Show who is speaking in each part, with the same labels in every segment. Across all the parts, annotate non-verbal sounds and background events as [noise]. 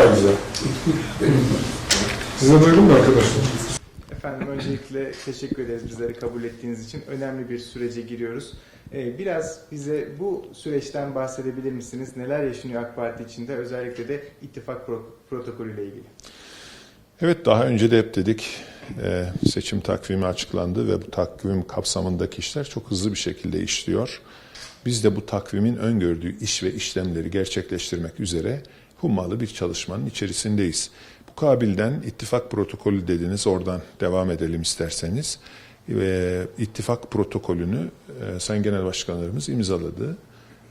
Speaker 1: daha güzel. Size de uygun mu arkadaşlar?
Speaker 2: Efendim öncelikle teşekkür ederiz bizleri kabul ettiğiniz için. Önemli bir sürece giriyoruz. Ee, Biraz bize bu süreçten bahsedebilir misiniz? Neler yaşanıyor AK Parti içinde özellikle de ittifak pro- protokolüyle ilgili?
Speaker 3: Evet daha önce de hep dedik e, seçim takvimi açıklandı ve bu takvim kapsamındaki işler çok hızlı bir şekilde işliyor. Biz de bu takvimin öngördüğü iş ve işlemleri gerçekleştirmek üzere hummalı bir çalışmanın içerisindeyiz. Bu kabilden ittifak protokolü dediniz oradan devam edelim isterseniz. Ve ittifak protokolünü e, Sayın Genel Başkanlarımız imzaladı.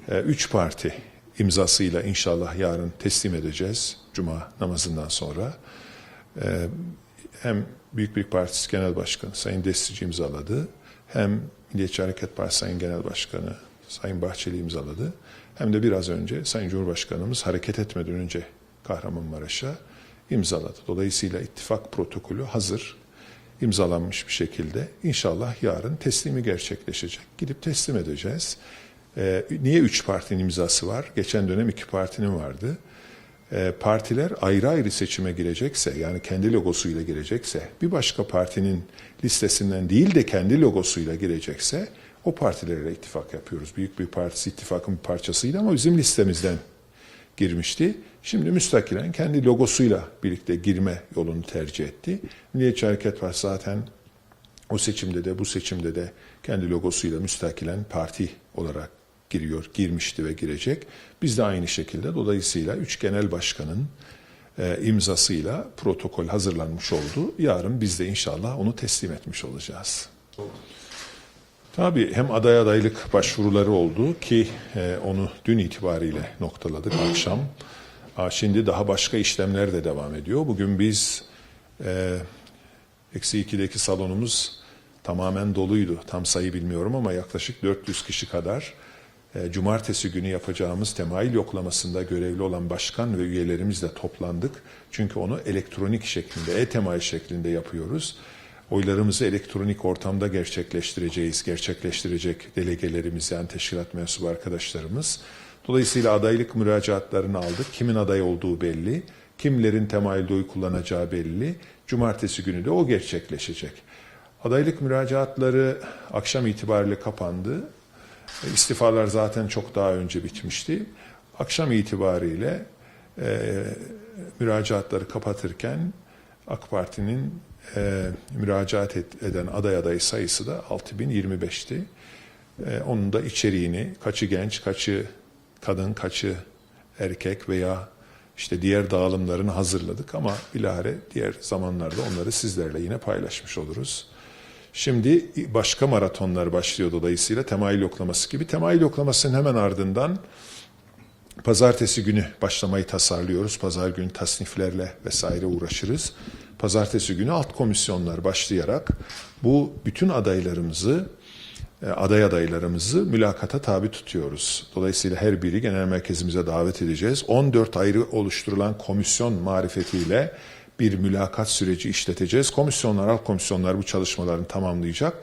Speaker 3: E, üç parti imzasıyla inşallah yarın teslim edeceğiz Cuma namazından sonra. Ee, hem Büyük Birlik Partisi Genel Başkanı Sayın Destici imzaladı, hem Milliyetçi Hareket Partisi Sayın Genel Başkanı Sayın Bahçeli imzaladı, hem de biraz önce Sayın Cumhurbaşkanımız hareket etmeden önce Kahramanmaraş'a imzaladı. Dolayısıyla ittifak protokolü hazır, imzalanmış bir şekilde inşallah yarın teslimi gerçekleşecek. Gidip teslim edeceğiz. Ee, niye üç partinin imzası var? Geçen dönem iki partinin vardı e, partiler ayrı ayrı seçime girecekse yani kendi logosuyla girecekse bir başka partinin listesinden değil de kendi logosuyla girecekse o partilerle ittifak yapıyoruz. Büyük bir partisi ittifakın bir parçasıydı ama bizim listemizden girmişti. Şimdi müstakilen kendi logosuyla birlikte girme yolunu tercih etti. Milliyetçi Hareket Partisi zaten o seçimde de bu seçimde de kendi logosuyla müstakilen parti olarak giriyor, girmişti ve girecek. Biz de aynı şekilde dolayısıyla üç genel başkanın e, imzasıyla protokol hazırlanmış oldu. Yarın biz de inşallah onu teslim etmiş olacağız. Tabii hem aday adaylık başvuruları oldu ki e, onu dün itibariyle noktaladık akşam. Şimdi daha başka işlemler de devam ediyor. Bugün biz e, eksi 2'deki salonumuz tamamen doluydu. Tam sayı bilmiyorum ama yaklaşık 400 kişi kadar e, cumartesi günü yapacağımız temayül yoklamasında görevli olan başkan ve üyelerimizle toplandık. Çünkü onu elektronik şeklinde, e-temayül şeklinde yapıyoruz. Oylarımızı elektronik ortamda gerçekleştireceğiz, gerçekleştirecek delegelerimiz yani teşkilat mensubu arkadaşlarımız. Dolayısıyla adaylık müracaatlarını aldık. Kimin aday olduğu belli, kimlerin temayülde oy kullanacağı belli. Cumartesi günü de o gerçekleşecek. Adaylık müracaatları akşam itibariyle kapandı. İstifalar zaten çok daha önce bitmişti. Akşam itibariyle e, müracaatları kapatırken AK Parti'nin e, müracaat et, eden aday adayı sayısı da 6025'ti. E, onun da içeriğini kaçı genç, kaçı kadın, kaçı erkek veya işte diğer dağılımlarını hazırladık ama bilahare diğer zamanlarda onları sizlerle yine paylaşmış oluruz. Şimdi başka maratonlar başlıyor dolayısıyla temayül yoklaması gibi. Temayül yoklamasının hemen ardından pazartesi günü başlamayı tasarlıyoruz. Pazar günü tasniflerle vesaire uğraşırız. Pazartesi günü alt komisyonlar başlayarak bu bütün adaylarımızı e, aday adaylarımızı mülakata tabi tutuyoruz. Dolayısıyla her biri genel merkezimize davet edeceğiz. 14 ayrı oluşturulan komisyon marifetiyle bir mülakat süreci işleteceğiz. Komisyonlar, alt komisyonlar bu çalışmalarını tamamlayacak.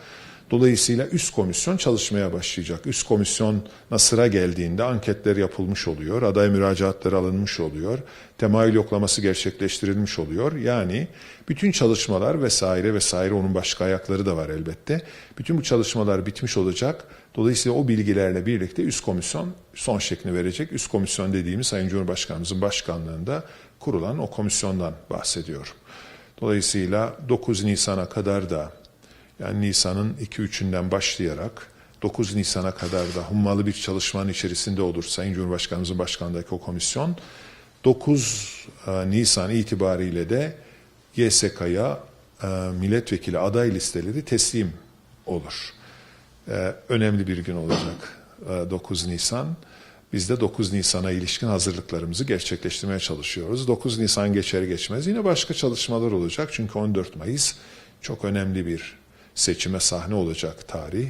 Speaker 3: Dolayısıyla üst komisyon çalışmaya başlayacak. Üst komisyona sıra geldiğinde anketler yapılmış oluyor, aday müracaatları alınmış oluyor, temayül yoklaması gerçekleştirilmiş oluyor. Yani bütün çalışmalar vesaire vesaire onun başka ayakları da var elbette. Bütün bu çalışmalar bitmiş olacak. Dolayısıyla o bilgilerle birlikte üst komisyon son şeklini verecek. Üst komisyon dediğimiz Sayın Cumhurbaşkanımızın başkanlığında kurulan o komisyondan bahsediyorum. Dolayısıyla 9 Nisan'a kadar da yani Nisan'ın 2-3'ünden başlayarak 9 Nisan'a kadar da hummalı bir çalışmanın içerisinde olur Sayın Cumhurbaşkanımızın başkanlığındaki o komisyon. 9 e, Nisan itibariyle de YSK'ya e, milletvekili aday listeleri teslim olur. E, Önemli bir gün olacak 9 Nisan. Biz de 9 Nisan'a ilişkin hazırlıklarımızı gerçekleştirmeye çalışıyoruz. 9 Nisan geçer geçmez yine başka çalışmalar olacak. Çünkü 14 Mayıs çok önemli bir seçime sahne olacak tarih.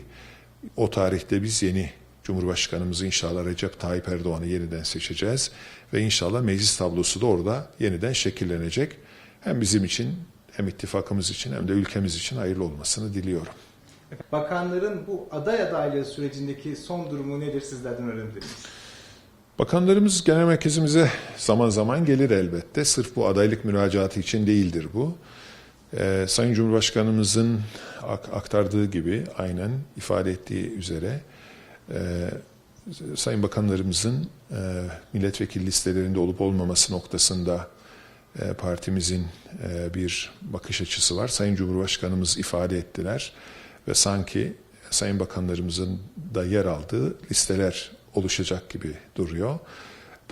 Speaker 3: O tarihte biz yeni Cumhurbaşkanımızı inşallah Recep Tayyip Erdoğan'ı yeniden seçeceğiz. Ve inşallah meclis tablosu da orada yeniden şekillenecek. Hem bizim için hem ittifakımız için hem de ülkemiz için hayırlı olmasını diliyorum.
Speaker 2: Bakanların bu aday adaylığı sürecindeki son durumu nedir sizlerden öğrenebiliriz?
Speaker 3: Bakanlarımız genel merkezimize zaman zaman gelir elbette. Sırf bu adaylık müracaatı için değildir bu. Ee, Sayın Cumhurbaşkanımızın ak- aktardığı gibi aynen ifade ettiği üzere e, Sayın Bakanlarımızın e, milletvekili listelerinde olup olmaması noktasında e, partimizin e, bir bakış açısı var. Sayın Cumhurbaşkanımız ifade ettiler ve sanki Sayın Bakanlarımızın da yer aldığı listeler oluşacak gibi duruyor.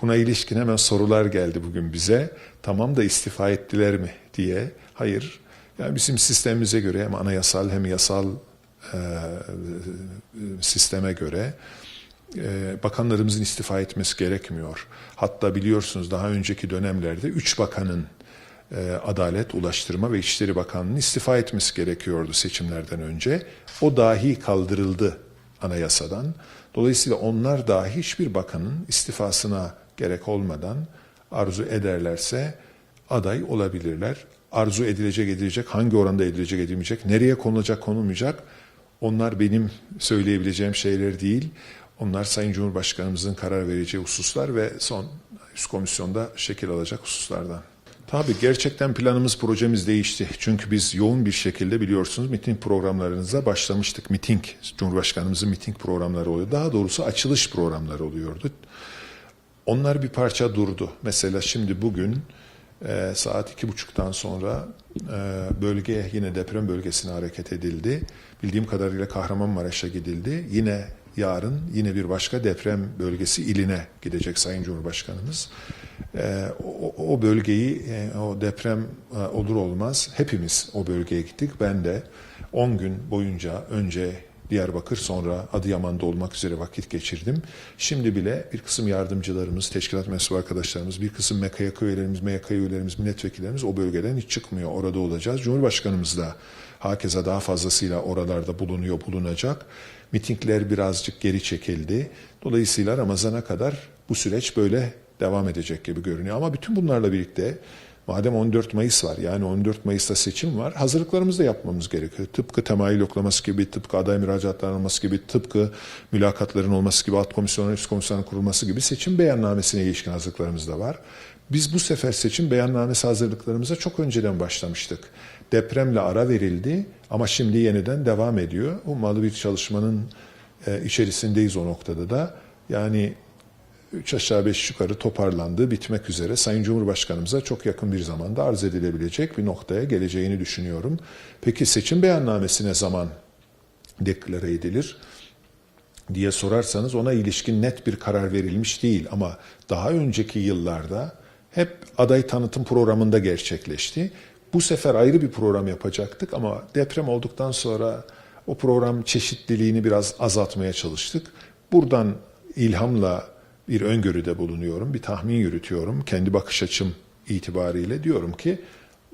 Speaker 3: Buna ilişkin hemen sorular geldi bugün bize. Tamam da istifa ettiler mi diye. Hayır. Yani bizim sistemimize göre hem anayasal hem yasal e, sisteme göre e, bakanlarımızın istifa etmesi gerekmiyor. Hatta biliyorsunuz daha önceki dönemlerde üç bakanın e, Adalet, Ulaştırma ve İçişleri Bakanlığı'nın istifa etmesi gerekiyordu seçimlerden önce. O dahi kaldırıldı anayasadan. Dolayısıyla onlar dahi hiçbir bakanın istifasına gerek olmadan arzu ederlerse aday olabilirler. Arzu edilecek edilecek, hangi oranda edilecek edilmeyecek, nereye konulacak konulmayacak onlar benim söyleyebileceğim şeyler değil. Onlar Sayın Cumhurbaşkanımızın karar vereceği hususlar ve son üst komisyonda şekil alacak hususlardan. Tabii gerçekten planımız, projemiz değişti. Çünkü biz yoğun bir şekilde biliyorsunuz miting programlarınıza başlamıştık. Miting, Cumhurbaşkanımızın miting programları oluyor. Daha doğrusu açılış programları oluyordu. Onlar bir parça durdu. Mesela şimdi bugün e, saat iki buçuktan sonra e, bölgeye yine deprem bölgesine hareket edildi. Bildiğim kadarıyla Kahramanmaraş'a gidildi. Yine yarın yine bir başka deprem bölgesi iline gidecek Sayın Cumhurbaşkanımız. E, o, o bölgeyi e, o deprem e, olur olmaz hepimiz o bölgeye gittik. Ben de 10 gün boyunca önce Diyarbakır sonra Adıyaman'da olmak üzere vakit geçirdim. Şimdi bile bir kısım yardımcılarımız, teşkilat mensubu arkadaşlarımız, bir kısım MKYK üyelerimiz, MYK üyelerimiz, milletvekillerimiz o bölgeden hiç çıkmıyor. Orada olacağız. Cumhurbaşkanımız da hakeza daha fazlasıyla oralarda bulunuyor, bulunacak. Mitingler birazcık geri çekildi. Dolayısıyla Ramazan'a kadar bu süreç böyle devam edecek gibi görünüyor. Ama bütün bunlarla birlikte Madem 14 Mayıs var yani 14 Mayıs'ta seçim var hazırlıklarımızı da yapmamız gerekiyor. Tıpkı temayül yoklaması gibi, tıpkı aday müracaatlarının olması gibi, tıpkı mülakatların olması gibi, alt komisyonların üst komisyonun kurulması gibi seçim beyannamesine ilişkin hazırlıklarımız da var. Biz bu sefer seçim beyannamesi hazırlıklarımıza çok önceden başlamıştık. Depremle ara verildi ama şimdi yeniden devam ediyor. Ummalı bir çalışmanın e, içerisindeyiz o noktada da. Yani üç aşağı beş yukarı toparlandı, bitmek üzere. Sayın Cumhurbaşkanımıza çok yakın bir zamanda arz edilebilecek bir noktaya geleceğini düşünüyorum. Peki seçim beyannamesi ne zaman deklare edilir diye sorarsanız ona ilişkin net bir karar verilmiş değil ama daha önceki yıllarda hep aday tanıtım programında gerçekleşti. Bu sefer ayrı bir program yapacaktık ama deprem olduktan sonra o program çeşitliliğini biraz azaltmaya çalıştık. Buradan ilhamla bir öngörüde bulunuyorum, bir tahmin yürütüyorum. Kendi bakış açım itibariyle diyorum ki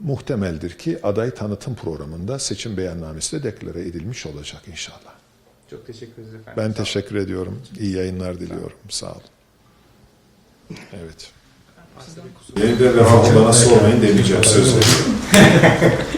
Speaker 3: muhtemeldir ki aday tanıtım programında seçim beyannamesi de deklare edilmiş olacak inşallah.
Speaker 2: Çok teşekkür ederiz efendim.
Speaker 3: Ben
Speaker 2: Sağ olun.
Speaker 3: teşekkür ediyorum. İyi yayınlar diliyorum. Sağ olun. Evet. Beni de bana sormayın demeyeceğim söz veriyorum. [laughs]